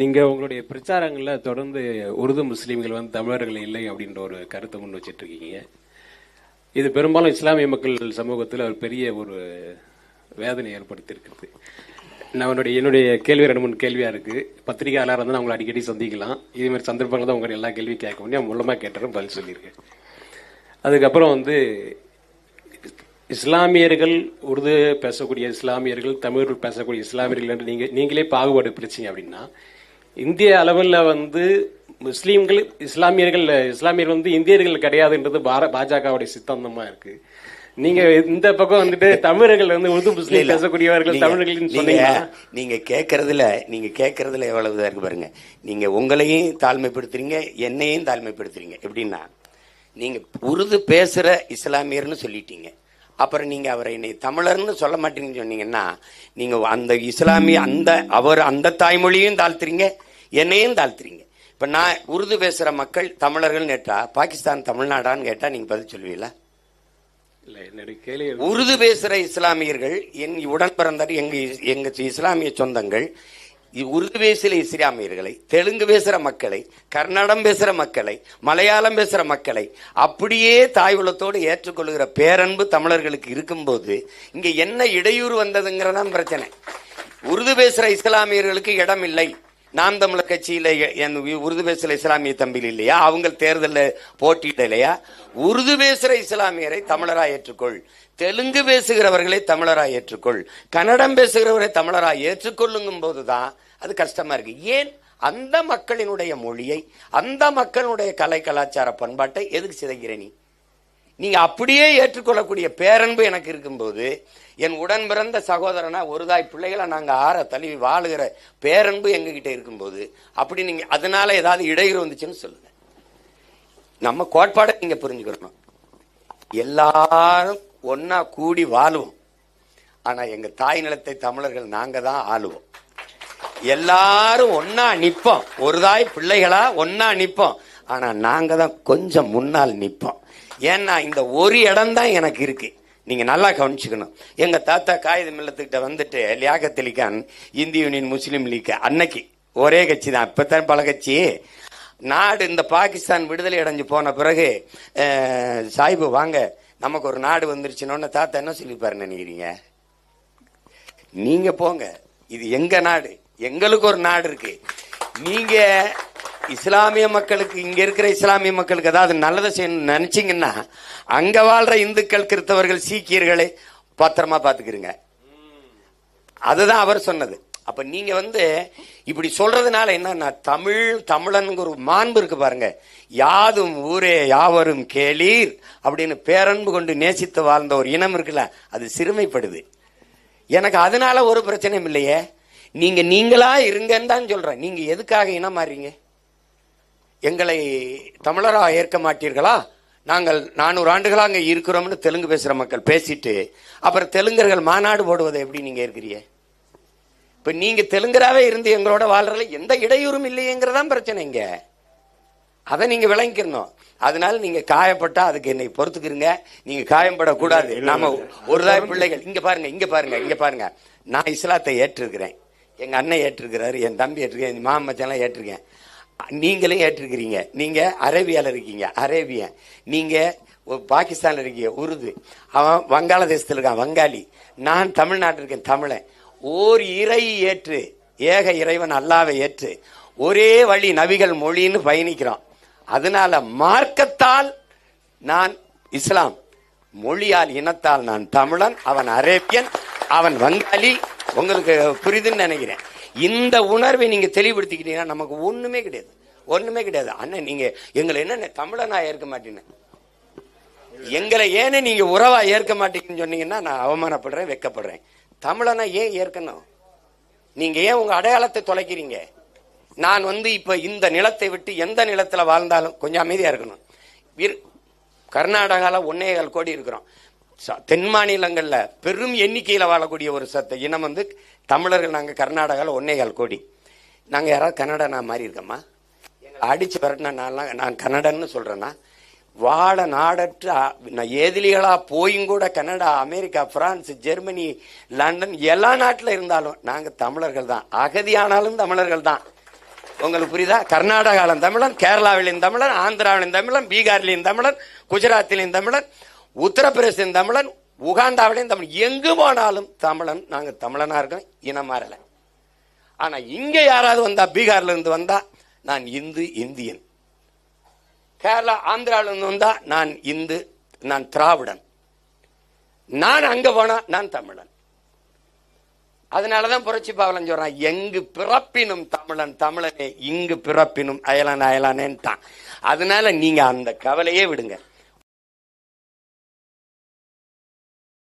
நீங்க உங்களுடைய பிரச்சாரங்கள்ல தொடர்ந்து உருது முஸ்லீம்கள் வந்து தமிழர்கள் இல்லை அப்படின்ற ஒரு கருத்தை முன் வச்சிட்டு இருக்கீங்க இது பெரும்பாலும் இஸ்லாமிய மக்கள் சமூகத்தில் ஒரு பெரிய ஒரு வேதனை ஏற்படுத்தியிருக்கிறது. நான் என்னுடைய என்னுடைய கேள்வி ரெண்டு மூணு கேள்வியாக இருக்குது பத்திரிகையாளராக இருந்தால் அவங்களை அடிக்கடி சந்திக்கலாம். இதேமாதிரி சந்தர்ப்பங்கள் தான் உங்களுடைய எல்லா கேள்வியும் கேட்க முடியும். மூலமாக கேட்டதும் பதில் சொல்லியிருக்கேன். அதுக்கப்புறம் வந்து இஸ்லாமியர்கள் உருது பேசக்கூடிய இஸ்லாமியர்கள் தமிழ் பேசக்கூடிய இஸ்லாமியர்கள் என்று நீங்கள் நீங்களே பாகுபாடு பிரிச்சீங்க அப்படின்னா இந்திய அளவில் வந்து முஸ்லீம்கள் இஸ்லாமியர்கள் இஸ்லாமியர்கள் வந்து இந்தியர்கள் கிடையாதுன்றது பார பாஜகவுடைய சித்தாந்தமா இருக்கு. நீங்க இந்த பக்கம் வந்துட்டு தமிழர்கள் வந்து உருது முஸ்லீம் பேசக்கூடியவர்கள் தமிழர்கள் நீங்க சொன்னீங்கன்னா நீங்க கேட்கறதுல நீங்க கேட்கறதுல எவ்வளவு இதா இருக்கு பாருங்க. நீங்க உங்களையும் தாழ்மைப்படுத்துறீங்க என்னையும் தாழ்மைப்படுத்துறீங்க. எப்படின்னா நீங்க உருது பேசுற இஸ்லாமியர்னு சொல்லிட்டீங்க. அப்புறம் நீங்க அவரை என்னை தமிழர்னு சொல்ல மாட்டீங்கன்னு சொன்னீங்கன்னா நீங்க அந்த இஸ்லாமிய அந்த அவர் அந்த தாய்மொழியும் தாழ்த்துறீங்க என்னையும் தாழ்த்துறீங்க. இப்ப நான் உருது பேசுற மக்கள் தமிழர்கள் கேட்டா பாகிஸ்தான் தமிழ்நாடான்னு கேட்டா நீங்க பதில் சொல்லுவீங்களா? உருது பேசுற இஸ்லாமியர்கள் என் உடன் பிறந்தார் எங்க எங்க இஸ்லாமிய சொந்தங்கள் உருது பேசுகிற இஸ்லாமியர்களை தெலுங்கு பேசுற மக்களை கன்னடம் பேசுற மக்களை மலையாளம் பேசுற மக்களை அப்படியே தாய்வுலத்தோடு ஏற்றுக்கொள்கிற பேரன்பு தமிழர்களுக்கு இருக்கும்போது இங்க என்ன இடையூறு வந்ததுங்கிறதான் பிரச்சனை. உருது பேசுற இஸ்லாமியர்களுக்கு இடம் இல்லை நாம் தமிழர் கட்சியில என் உருது பேசுற இஸ்லாமிய தம்பிகள் இல்லையா? அவங்க தேர்தலில் போட்டியிடலையா உருது பேசுற இஸ்லாமியரை தமிழராக ஏற்றுக்கொள். தெலுங்கு பேசுகிறவர்களை தமிழராக ஏற்றுக்கொள். கன்னடம் பேசுகிறவரை தமிழராக ஏற்றுக்கொள்ளுங்கும் போது தான் அது கஷ்டமா இருக்கு. ஏன்? அந்த மக்களினுடைய மொழியை அந்த மக்களுடைய கலை கலாச்சார பண்பாட்டை எதுக்கு சிதைக்கிற நீ? நீங்க அப்படியே ஏற்றுக்கொள்ளக்கூடிய பேரன்பு எனக்கு இருக்கும்போது என் உடன் பிறந்த சகோதரனா ஒரு தாய் பிள்ளைகளை நாங்கள் ஆற தழுவி வாழுகிற பேரன்பு எங்ககிட்ட இருக்கும்போது அப்படி நீங்க அதனால ஏதாவது இடையூறு வந்துச்சுன்னு சொல்லுங்க. நம்ம கோட்பாடை நீங்க புரிஞ்சுக்கணும். எல்லாரும் ஒன்னா கூடி வாழுவோம். ஆனா எங்க தாய் நிலத்தை தமிழர்கள் நாங்க தான் ஆளுவோம். எல்லாரும் ஒன்னா நிற்போம் ஒரு தாய் பிள்ளைகளா ஒன்னா நிற்போம் ஆனா நாங்க தான் கொஞ்சம் முன்னால் நிற்போம் ஏன்னா இந்த ஒரு இடம் தான் எனக்கு இருக்கு. நீங்க நல்லா கவனிச்சுக்கணும். எங்க தாத்தா காகித மில்லத்துக்கிட்ட வந்துட்டு லியாகத் அலிகான் இந்திய யூனியன் முஸ்லீம் லீக் அன்னைக்கு. ஒரே கட்சி தான். இப்பதான் பல கட்சி. நாடு இந்த பாகிஸ்தான் விடுதலை அடைஞ்சு போன பிறகு சாய்பு வாங்க நமக்கு ஒரு நாடு வந்துருச்சுன்னு தாத்தா என்ன சொல்லிப்பாரு நினைக்கிறீங்க? நீங்க போங்க. இது எங்க நாடு? எங்களுக்கு ஒரு நாடு இருக்கு. நீங்க இஸ்லாமிய மக்களுக்கு இங்க இருக்கிற இஸ்லாமிய மக்களுக்கு ஏதாவது நல்லதை செய்யணும்னு நினச்சிங்கன்னா அங்க வாழ்ற இந்துக்கள் கிறிஸ்தவர்கள் சீக்கியர்களை பத்திரமா பாத்துக்கிறீங்க அதுதான் அவர் சொன்னது. அப்ப நீங்க வந்து இப்படி சொல்றதுனால என்னன்னா தமிழ் தமிழனுங்கிற ஒரு மாண்பு இருக்கு பாருங்க. யாதும் ஊரே யாவரும் கேளீர் அப்படின்னு பேரன்பு கொண்டு நேசித்து வாழ்ந்த ஒரு இனம் இருக்குல்ல அது சிறுமைப்படுது. எனக்கு அதனால ஒரு பிரச்சனையும் இல்லையே. நீங்க நீங்களா இருங்கன்னு தான் சொல்றேன். நீங்க எதுக்காக இனம் மாறீங்க எங்களை தமிழரா ஏற்க மாட்டீர்களா? நாங்கள் நானூறு ஆண்டுகளா அங்க இருக்கிறோம்னு தெலுங்கு பேசுற மக்கள் பேசிட்டு அப்புறம் தெலுங்கர்கள் மாநாடு போடுவதை எப்படி நீங்க இருக்கிறீங்க இப்ப நீங்க தெலுங்கராவே இருந்து எங்களோட வாழ்றதுல எந்த இடையூறும் இல்லையேங்கிறதான் பிரச்சனை இங்க. அதை நீங்க விளங்கிக்கணும். அதனால நீங்க காயப்பட்டா அதுக்கு என்னை பொறுத்துக்கிறீங்க நீங்க காயப்படக்கூடாது நாம ஒரு தாய் பிள்ளைகள் இங்க பாருங்க இங்க பாருங்க இங்க பாருங்க. நான் இஸ்லாத்தை ஏற்றிருக்கிறேன். எங்க அண்ணன் ஏற்றிருக்கிறாரு என் தம்பி ஏற்றிருக்கேன் என் மாமன் மச்சான்லாம் ஏற்றிருக்கேன். நீங்களும் ஏற்றிருக்கிறீங்க. நீங்கள் அரேபியாவில் இருக்கீங்க. அரேபியன். நீங்கள் பாகிஸ்தானில் இருக்கீங்க. உருது. அவன் வங்காளதேசத்தில் இருக்கான். வங்காளி. நான் தமிழ்நாட்டில் இருக்கேன். தமிழன். ஓர் இறை ஏற்று. ஏக இறைவன் அல்லாவை ஏற்று. ஒரே வழி நபிகள் மொழின்னு பயணிக்கிறோம் அதனால மார்க்கத்தால் நான் இஸ்லாம். மொழியால் இனத்தால் நான் தமிழன். அவன் அரேபியன். அவன் வங்காளி. உங்களுக்கு புரியுதுன்னு நினைக்கிறேன். இந்த உணர்வை நீங்க தெளிவுபடுத்திக்கிட்டீங்கன்னா நமக்கு ஒண்ணுமே கிடையாது. ஒண்ணுமே கிடையாது. அண்ணன் நீங்க எங்களை என்னென்ன தமிழனா ஏற்க மாட்டேன்னு எங்களை ஏன்னு நீங்க உறவா ஏற்க மாட்டீங்கன்னு சொன்னீங்கன்னா நான் அவமானப்படுறேன் வெக்கப்படுறேன். தமிழனா ஏன் ஏற்கணும்? நீங்க ஏன் உங்க அடையாளத்தை தொலைக்கிறீங்க? நான் வந்து இப்ப இந்த நிலத்தை விட்டு எந்த நிலத்துல வாழ்ந்தாலும் கொஞ்சம் அமைதியா இருக்கணும். வீர்- கர்நாடகால ஒன்னே கோடி இருக்கிறோம். தென் மாநிலங்களில் பெரும் எண்ணிக்கையில் வாழக்கூடிய ஒரு சத்த இனம் வந்து தமிழர்கள். நாங்கள் கர்நாடகாவில் ஒன்னேகால் கோடி. நாங்கள் யாராவது கன்னடா நான் மாறி இருக்கோமா? எங்களை அடிச்சு நான்லாம் நான் கன்னடன்னு சொல்கிறேன்னா வாழ நாடற்று நான் ஏதிலிகளாக போயும் கூட Canada America France Germany London எல்லா நாட்டில் இருந்தாலும் நாங்கள் தமிழர்கள் தான். அகதியானாலும் தமிழர்கள் தான். உங்களுக்கு புரியுதா? கர்நாடகாவிலும் தமிழன் கேரளாவிலும் தமிழன் ஆந்திராவிலும் தமிழன் பீகார்லேயும் தமிழன் குஜராத்திலையும் தமிழன் உத்தரப்பிரதேசம் தமிழன் உகாண்டாவிலையும் தமிழ் எங்கு போனாலும் தமிழன் நாங்கள் தமிழனாக இருக்கோம் இனம் மாறலை. ஆனால் இங்கே யாராவது வந்தால் பீகார்லேருந்து இருந்து நான் இந்து இந்தியன். கேரளா ஆந்திரால வந்தால் நான் இந்து நான் திராவிடன். நான் அங்கே போனால் நான் தமிழன். அதனால தான் புரட்சி பாவலன் சொல்கிறான் எங்கு பிறப்பினும் தமிழன் தமிழனே இங்கு பிறப்பினும் அயலான் அயலானேன்ட்டான். அதனால நீங்கள் அந்த கவலையே விடுங்க.